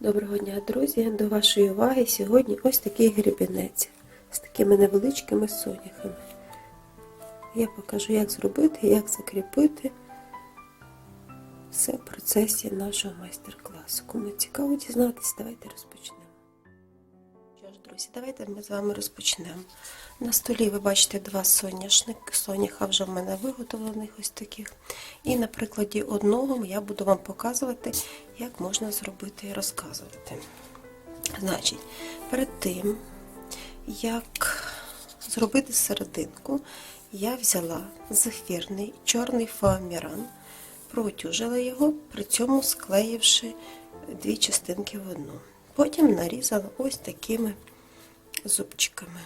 Доброго дня, друзі! До вашої уваги сьогодні ось такий грібінець з такими невеличкими соняхами. Я покажу, як зробити, як закріпити все в процесі нашого майстер-класу. Кому цікаво дізнатися, давайте розпочнемо. Друзі, давайте ми з вами розпочнемо. На столі ви бачите два соняшники, соняха вже в мене виготовлених ось таких. І на прикладі одного я буду вам показувати, як можна зробити і розказувати. Значить, перед тим, як зробити серединку, я взяла зефірний чорний фоаміран, протюжила його, при цьому склеївши дві частинки в одну. Потім нарізала ось такими зубчиками,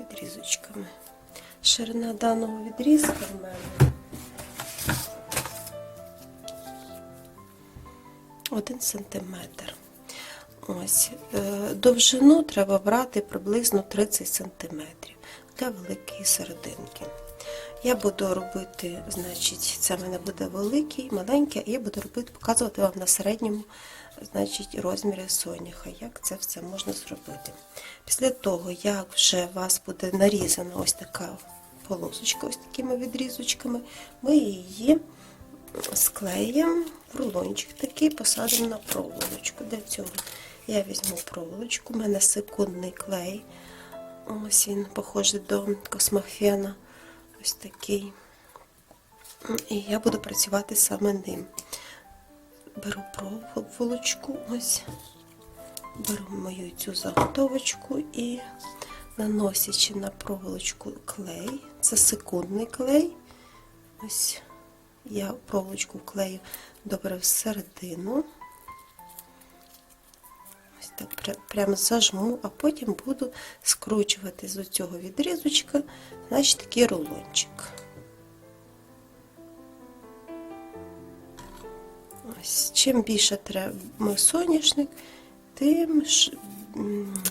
відрізочками. Ширина даного відрізка в мене 1 сантиметр. Ось, е, довжину треба брати приблизно 30 сантиметрів для великої серединки. Я буду робити, значить, це в мене буде великий, маленький, а я буду робити, показувати вам на середньому значить, розмірі соняха, як це все можна зробити. Після того, як вже у вас буде нарізана ось така полосочка, ось такими відрізочками, ми її склеїмо в рулончик такий, посадимо на проволочку. Для цього я візьму проволочку, у мене секундний клей. Ось він похожий до космофена. Ось такий. І я буду працювати саме ним. Беру проволочку, ось, беру мою цю заготовочку і наносячи на проволочку клей, це секундний клей. Ось я проволочку вклею добре всередину. Ось так прямо зажму, а потім буду скручувати з цього відрізочка, значить такий рулончик. Чим більше треба соняшник, тим м,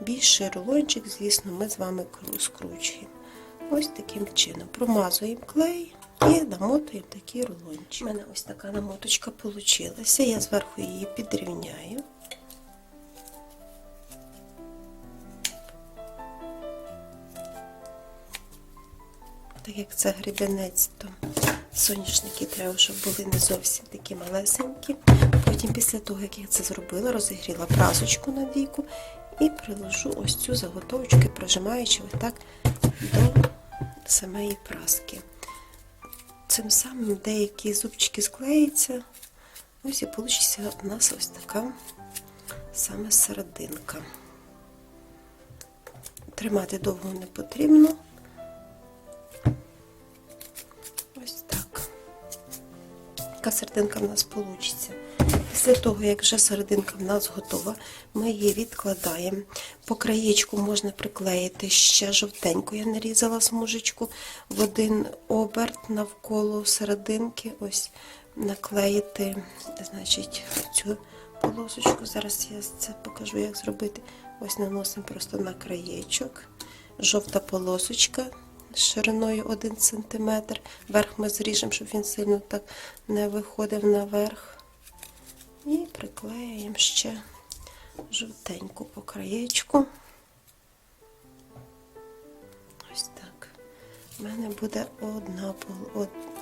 більший рулончик, звісно, ми з вами скручуємо. Ось таким чином. Промазуємо клей і намотуємо такий рулончик. У мене ось така намоточка вийшла. Я зверху її підрівняю. Так як це гребенець, то соняшники треба, щоб були не зовсім такі малесенькі. Потім, після того, як я це зробила, розігріла прасочку на віку і приложу ось цю заготовочку, прижимаючи отак до самої праски. Цим самим деякі зубчики склеються. Ось і вийде у нас ось така саме серединка. Тримати довго не потрібно. Така серединка в нас вийде. Після того, як вже серединка в нас готова, ми її відкладаємо. По краєчку можна приклеїти ще жовтеньку. Я нарізала смужечку в один оберт навколо серединки. Ось наклеїти, значить, цю полосочку. Зараз я це покажу, як зробити. Ось наносимо просто на краєчок. Жовта полосочка шириною 1 см. Верх ми зріжемо, щоб він сильно так не виходив наверх. І приклеюємо ще жовтеньку по краєчку. Ось так. У мене буде одна,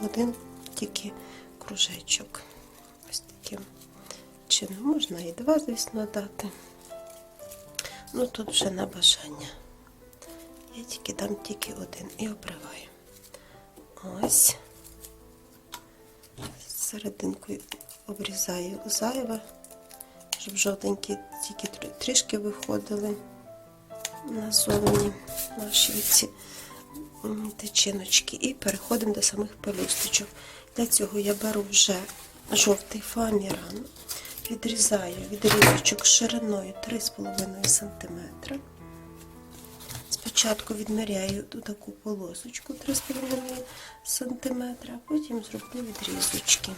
один тільки кружечок. Ось таким чином. Можна і два, звісно, дати. Ну тут вже на бажання. Я тільки дам тільки один і обриваю. Ось. Серединкою обрізаю зайве, щоб жовтенькі тільки трішки виходили назовні наші ці тичиночки. І переходимо до самих пелюсточок. Для цього я беру вже жовтий фоаміран, відрізаю відрізочок шириною 3,5 см. Спочатку відміряю таку полосочку 3,5 см, а потім зроблю відрізочки.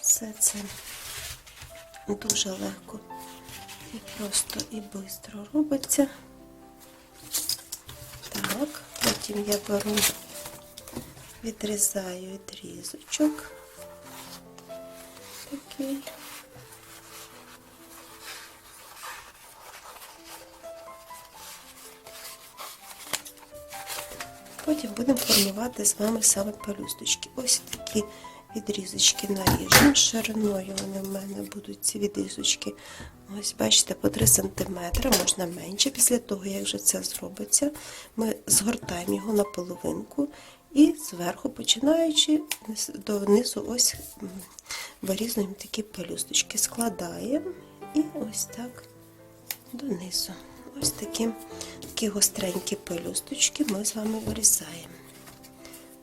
Все це дуже легко і просто і швидко робиться. Так, потім я беру, відрізаю відрізочок. такий. Потім будемо формувати з вами саме пелюсточки. Ось такі відрізочки наріжемо. Шириною вони в мене будуть ці відрізочки. Ось, бачите, по 3 см, можна менше. Після того, як вже це зробиться, ми згортаємо його на половинку і зверху, починаючи донизу, ось вирізуємо такі пелюсточки. Складаємо і ось так донизу. Ось такі, такі гостренькі пелюсточки ми з вами вирізаємо.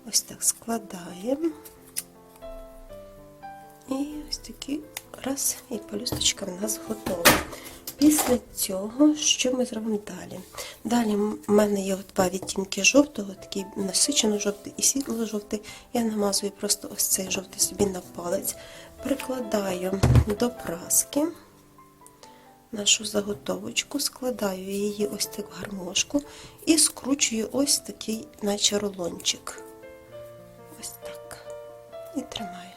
Ось так складаємо. І ось такі раз, і пелюсточка в нас готова. Після цього, що ми зробимо далі? Далі в мене є два відтінки жовтого, такий насичено жовтий і світло-жовтий. Я намазую просто ось цей жовтий собі на палець, прикладаю до праски нашу заготовочку, складаю її ось так в гармошку і скручую ось такий, наче рулончик. Ось так. І тримаю.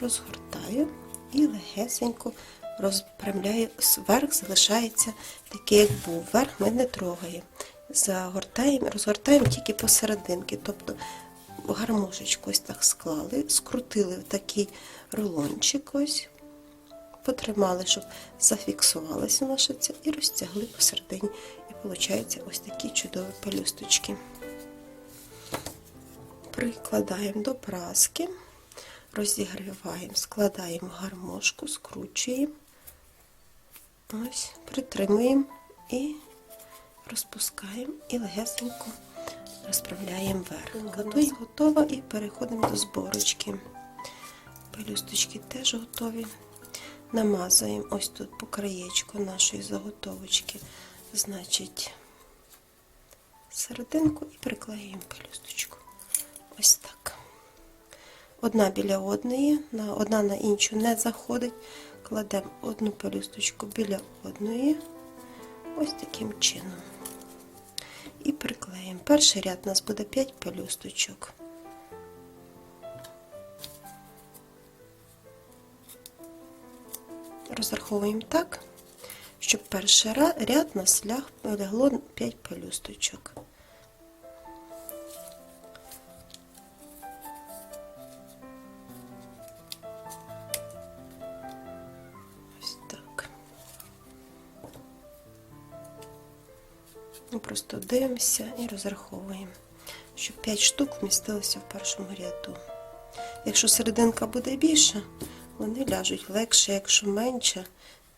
Розгортаю і легесенько розпрямляю. Верх залишається такий, як був. Верх ми не трогаємо. Загортаємо, розгортаємо тільки посерединки. Тобто гармошечку ось так склали, скрутили в такий рулончик ось, потримали, щоб зафіксувалася наша ця, і розтягли посередині. І виходить ось такі чудові пелюсточки. Прикладаємо до праски, розігріваємо, складаємо гармошку, скручуємо, ось, притримуємо і розпускаємо і легесенько розправляємо верх. Готова, готова і переходимо до зборочки. Пелюсточки теж готові. Намазуємо ось тут по краєчку нашої заготовочки, значить, серединку і приклеюємо пелюсточку. Ось так. Одна біля одної, одна на іншу не заходить. Кладемо одну пелюсточку біля одної, ось таким чином. І приклеїмо. Перший ряд у нас буде 5 пелюсточок. Розраховуємо так, щоб перший ряд у нас ляг, лягло 5 пелюсточок. Ось. Ми просто дивимося і розраховуємо, щоб 5 штук вмістилося в першому ряду. Якщо серединка буде більша, вони ляжуть легше, якщо менше,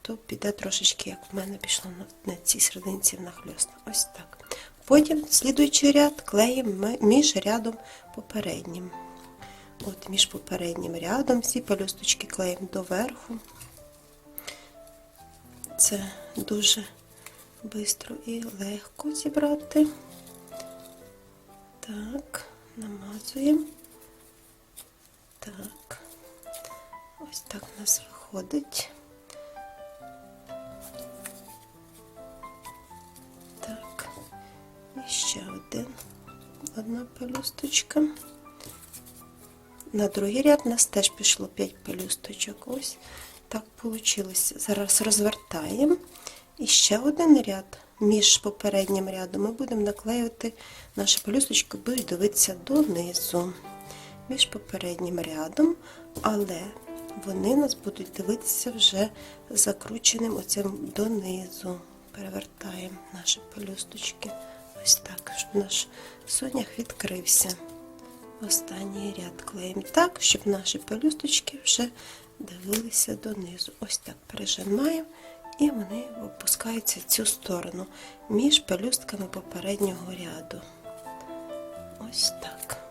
то піде трошечки, як в мене пішло на, цій серединці нахльост. Ось так. Потім слідуючий ряд клеїмо між рядом попереднім. От між попереднім рядом всі пелюсточки клеїмо доверху. Це дуже швидко і легко зібрати. Так, намазуємо. Так. Ось так у нас виходить. Так. І ще один. Одна пелюсточка. На другий ряд у нас теж пішло 5 пелюсточок. Ось так вийшло. Зараз розвертаємо. І ще один ряд між попереднім рядом ми будемо наклеювати наші пелюсточки, будуть дивитися донизу. Між попереднім рядом, але вони нас будуть дивитися вже закрученим оцим донизу. Перевертаємо наші пелюсточки. Ось так, щоб наш сонях відкрився. Останній ряд клеїмо так, щоб наші пелюсточки вже дивилися донизу. Ось так пережимаємо, і вони опускаються в цю сторону між пелюстками попереднього ряду. Ось так.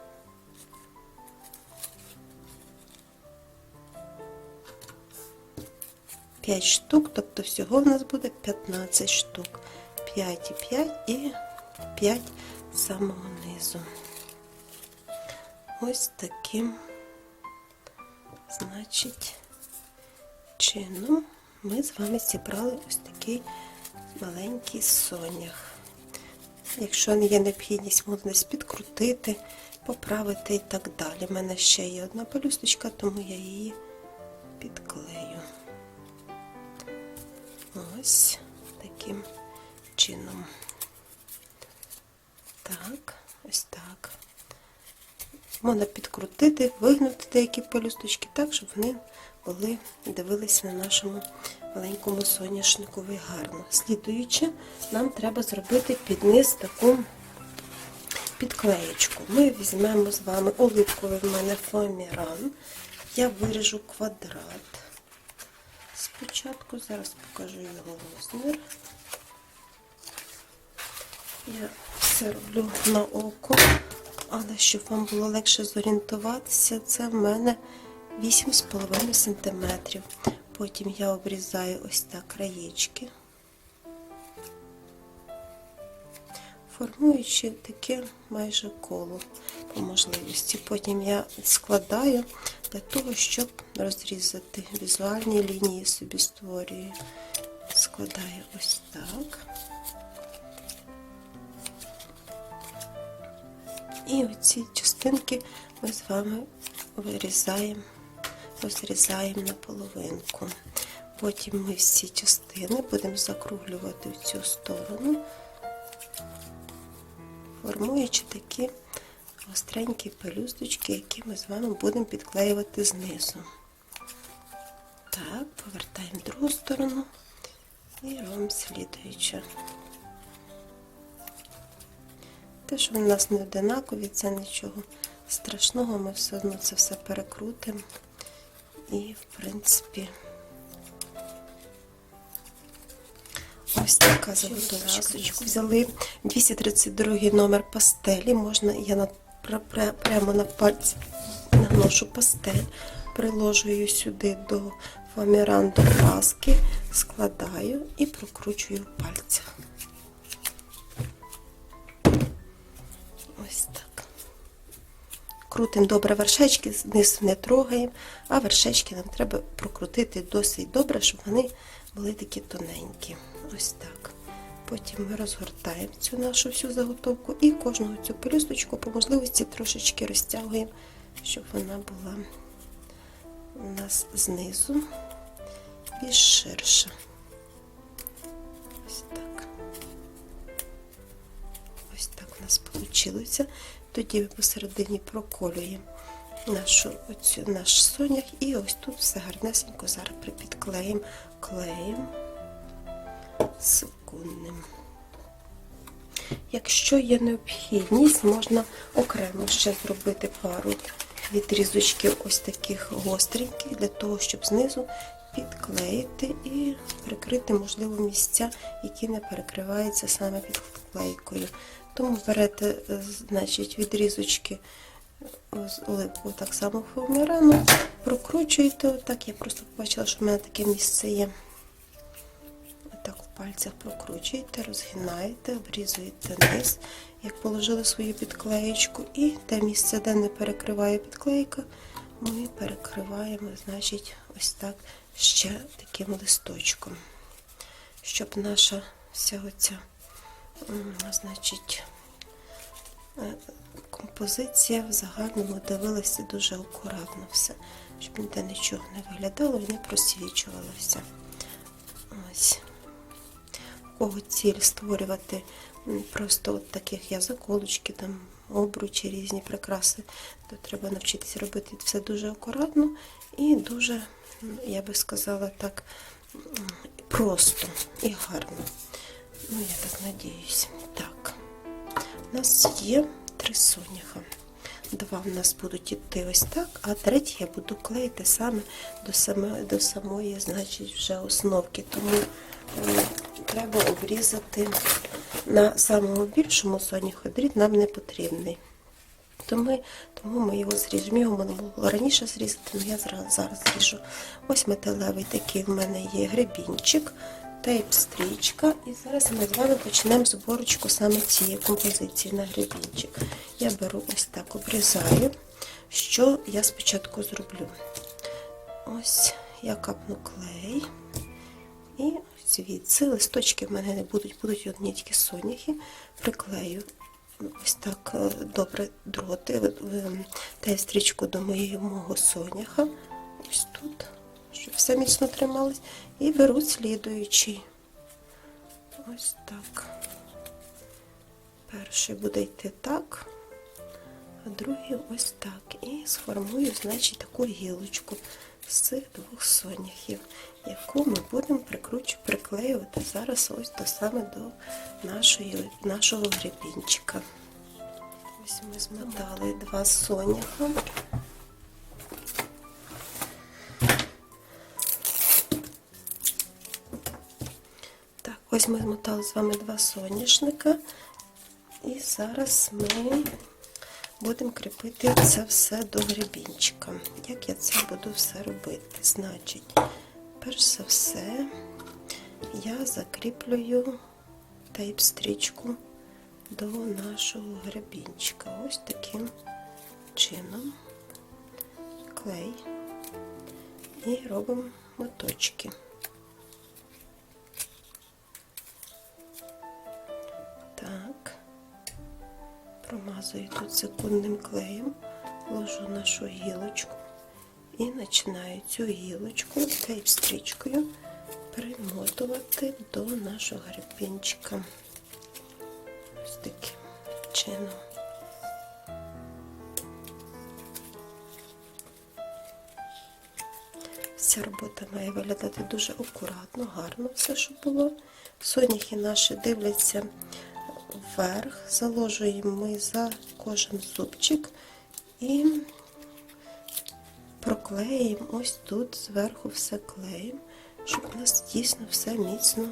П'ять штук, тобто всього в нас буде 15 штук. 5 і 5 і 5 з самого низу. Ось таким, значить, чином ми з вами зібрали ось такий маленький сонях. Якщо є необхідність, можна підкрутити, поправити і так далі. У мене ще є одна пелюсточка, тому я її підклею. Ось таким чином. Так, ось так. Можна підкрутити, вигнути деякі пелюсточки так, щоб вони були, дивилися на нашому маленькому соняшнику гарно. Слідуючи, нам треба зробити під низ таку підклеєчку. Ми візьмемо з вами оливковий в мене фоаміран. Я виріжу квадрат. Спочатку зараз покажу його розмір. Я все роблю на око, але щоб вам було легше зорієнтуватися, це в мене 8,5 см. Потім я обрізаю ось так краєчки, формуючи таке майже коло по можливості. Потім я складаю для того, щоб розрізати візуальні лінії собі створюю. Складаю ось так. І оці частинки ми з вами вирізаємо, розрізаємо на половинку. Потім ми всі частини будемо закруглювати в цю сторону, формуючи такі гостренькі пелюсточки, які ми з вами будемо підклеювати знизу. Так, повертаємо другу сторону і робимо слідуюче. Те, що у нас не одинакові, це нічого страшного, ми все одно це все перекрутимо. І, в принципі, ось така заготовочка. Взяли 232 номер пастелі. Можна, я на, пр- пр- прямо на пальці наношу пастель, приложу її сюди до фоаміран до паски, складаю і прокручую в пальцях. Ось так. Крутимо добре вершечки, знизу не трогаємо, а вершечки нам треба прокрутити досить добре, щоб вони були такі тоненькі. Ось так. Потім ми розгортаємо цю нашу всю заготовку і кожну цю пелюсточку по можливості трошечки розтягуємо, щоб вона була у нас знизу більш ширша. Ось так. Ось так у нас вийшло. Тоді ми посередині проколюємо нашу, оцю, наш сонях і ось тут все гарнесенько зараз припідклеїмо клеєм секундним. Якщо є необхідність, можна окремо ще зробити пару відрізочків ось таких гостреньких, для того, щоб знизу підклеїти і прикрити, можливо, місця, які не перекриваються саме підклейкою. Тому берете, е, значить, відрізочки з так само фоамірану, прокручуєте отак. Я просто побачила, що в мене таке місце є. Отак в пальцях прокручуєте, розгинаєте, обрізуєте низ, як положили свою підклеєчку, і те місце, де не перекриває підклейка, ми перекриваємо, значить, ось так ще таким листочком, щоб наша вся оця, значить, композиція в загальному дивилася дуже акуратно все, щоб ніде нічого не виглядало і не просвічувалося. Ось. Кого ціль створювати просто от таких я заколочки, там обручі, різні прикраси, то треба навчитися робити все дуже акуратно і дуже, я би сказала так, просто і гарно. Ну, я так надіюсь. Так. У нас є три соняха. Два в нас будуть іти ось так, а третій я буду клеїти саме до самої, до самої значить, вже основки. Тому е, треба обрізати на самому більшому соняху дріт нам не потрібний. Тому, тому ми його зріжемо. Його можна було раніше зрізати, але я зараз, зріжу. Ось металевий такий в мене є гребінчик, тейп-стрічка. І зараз ми з вами почнемо зборочку саме цієї композиції на гребінчик. Я беру ось так, обрізаю. Що я спочатку зроблю? Ось я капну клей. І звідси листочки в мене не будуть, будуть одні тільки соняхи. Приклею ось так е, добре дроти, е, е, та стрічку до моєї мого соняха. Ось тут. Щоб все міцно трималось. І беру слідуючий. Ось так. Перший буде йти так, а другий ось так. І сформую, значить, таку гілочку з цих двох соняхів, яку ми будемо прикручу, приклеювати зараз ось до саме до нашої, нашого гребінчика. Ось ми змотали два соняха. Ось ми змотали з вами два соняшника. І зараз ми будемо кріпити це все до гребінчика. Як я це буду все робити? Значить, перш за все, я закріплюю тейп-стрічку до нашого гребінчика. Ось таким чином клей і робимо моточки. Промазую тут секундним клеєм, ложу нашу гілочку і починаю цю гілочку тейп-стрічкою примотувати до нашого гребінчика. Ось таким чином. Ця робота має виглядати дуже акуратно, гарно все, що було. Соняхи наші дивляться вверх, заложуємо ми за кожен зубчик і проклеїмо ось тут зверху все клеїмо, щоб у нас дійсно все міцно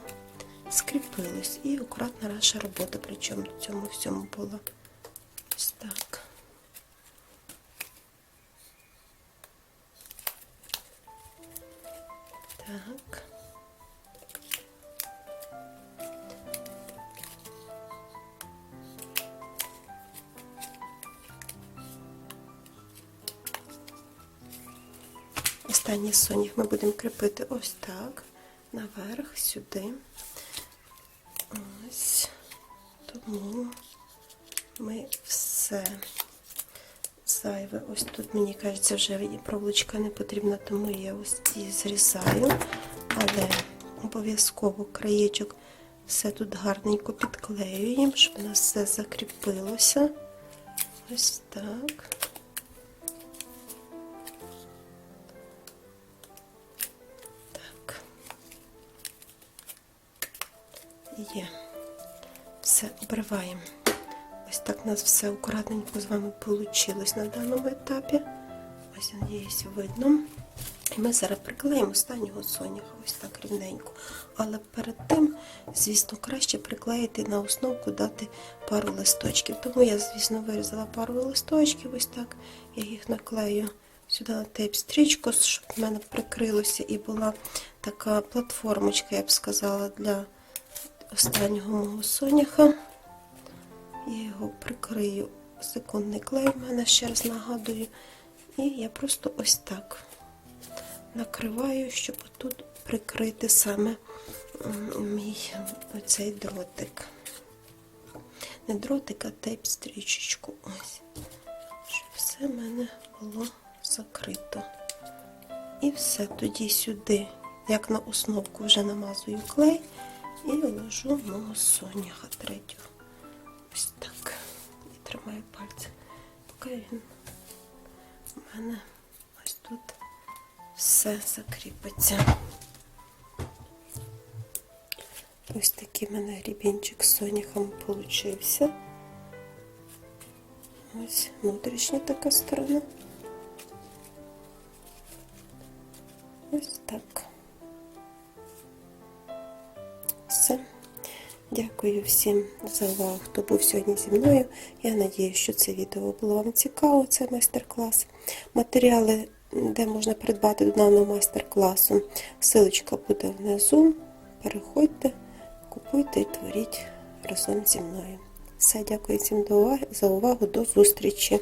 скріпилось. І акуратна наша робота, причому в цьому всьому була. Ось так. Останній сонях ми будемо кріпити ось так, наверх, сюди. Ось. Тому ми все зайве. Ось тут, мені кажеться, вже проволочка не потрібна, тому я ось її зрізаю. Але обов'язково краєчок все тут гарненько підклеюємо, щоб у нас все закріпилося. Ось. Так. Все, обриваємо. Ось так у нас все акуратненько з вами вийшло на даному етапі. Ось, надіюсь, видно. І ми зараз приклеїмо останнього соняха, ось так рівненько. Але перед тим, звісно, краще приклеїти на основку, дати пару листочків. Тому я, звісно, вирізала пару листочків, ось так. Я їх наклею сюди на тейп-стрічку, щоб в мене прикрилося і була така платформочка, я б сказала, для останнього мого соняха. Я його прикрию секундний клей, в мене ще раз нагадую. І я просто ось так накриваю, щоб тут прикрити саме мій оцей дротик. Не дротик, а тейп-стрічечку. Ось. Щоб все в мене було закрито. І все тоді сюди, як на основку, вже намазую клей і ложу мого соняха третього. Ось так. І тримаю пальці. Поки він у мене ось тут все закріпиться. Ось такий в мене грібінчик з соняхом получився. Ось внутрішня така сторона. Дякую всім за увагу, хто був сьогодні зі мною. Я сподіваюся, що це відео було вам цікаво, це майстер-клас. Матеріали, де можна придбати до даного майстер-класу, силочка буде внизу. Переходьте, купуйте і творіть разом зі мною. Все, дякую всім за увагу, до зустрічі!